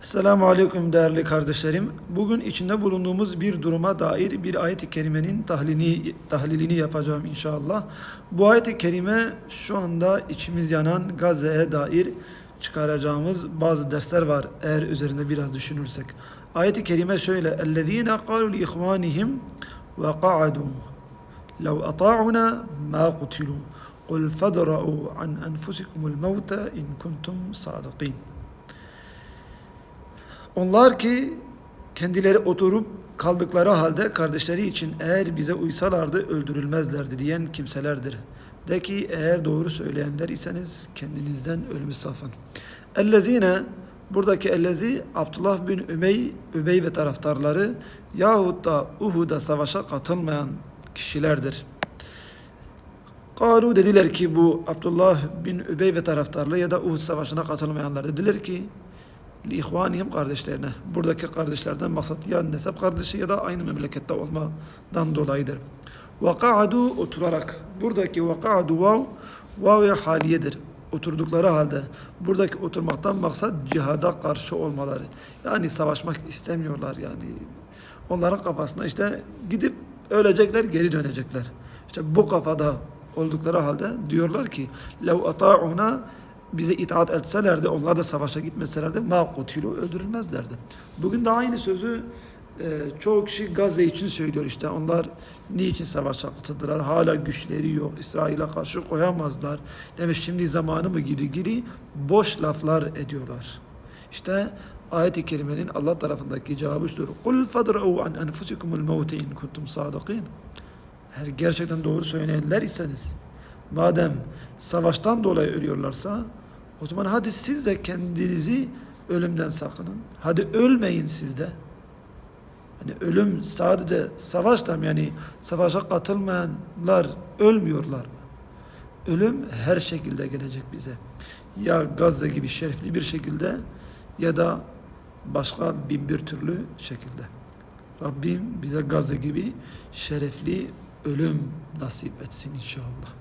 Selamun Aleyküm değerli kardeşlerim. Bugün içinde bulunduğumuz bir duruma dair bir ayet-i kerimenin tahlilini, tahlilini yapacağım inşallah. Bu ayet-i kerime şu anda içimiz yanan Gazze'ye dair çıkaracağımız bazı dersler var eğer üzerinde biraz düşünürsek. Ayet-i kerime şöyle. اَلَّذ۪ينَ قَالُوا لِإِخْوَانِهِمْ وَقَعَدُوا لَوْ أَطَاعُنَا مَا قُتِلُوا قُلْ فَدْرَؤُوا عَنْ أَنْفُسِكُمُ الْمَوْتَ اِنْ كُنْتُمْ صَادِقِينَ onlar ki kendileri oturup kaldıkları halde kardeşleri için eğer bize uysalardı öldürülmezlerdi diyen kimselerdir. De ki eğer doğru söyleyenler iseniz kendinizden ölümü safın. Ellezine buradaki ellezi Abdullah bin Ümey, Übey ve taraftarları yahut da Uhud'a savaşa katılmayan kişilerdir. Kalu dediler ki bu Abdullah bin Übey ve taraftarları ya da Uhud savaşına katılmayanlar dediler ki li ihvanihim kardeşlerine. Buradaki kardeşlerden maksat ya nesep kardeşi ya da aynı memlekette olmadan dolayıdır. Vaka'adu oturarak. Buradaki vaka'adu vav vav ya haliyedir. Oturdukları halde buradaki oturmaktan maksat cihada karşı olmaları. Yani savaşmak istemiyorlar yani. Onların kafasında işte gidip ölecekler geri dönecekler. İşte bu kafada oldukları halde diyorlar ki lev ata'una bize itaat etselerdi, onlar da savaşa gitmeselerdi ma kutilu öldürülmezlerdi. Bugün de aynı sözü e, çoğu kişi Gazze için söylüyor işte. Onlar niçin savaşa katıldılar? Hala güçleri yok. İsrail'e karşı koyamazlar. Demek şimdi zamanı mı gibi gibi boş laflar ediyorlar. İşte ayet-i kerimenin Allah tarafındaki cevabı şudur. Kul fadra'u an enfusikumul mevte in kuntum sadikin. Eğer gerçekten doğru söyleyenler iseniz madem savaştan dolayı ölüyorlarsa o zaman hadi siz de kendinizi ölümden sakının. Hadi ölmeyin siz de. Yani ölüm sadece savaşla yani savaşa katılmayanlar ölmüyorlar? Ölüm her şekilde gelecek bize. Ya Gazze gibi şerefli bir şekilde ya da başka bin bir türlü şekilde. Rabbim bize Gazze gibi şerefli ölüm nasip etsin inşallah.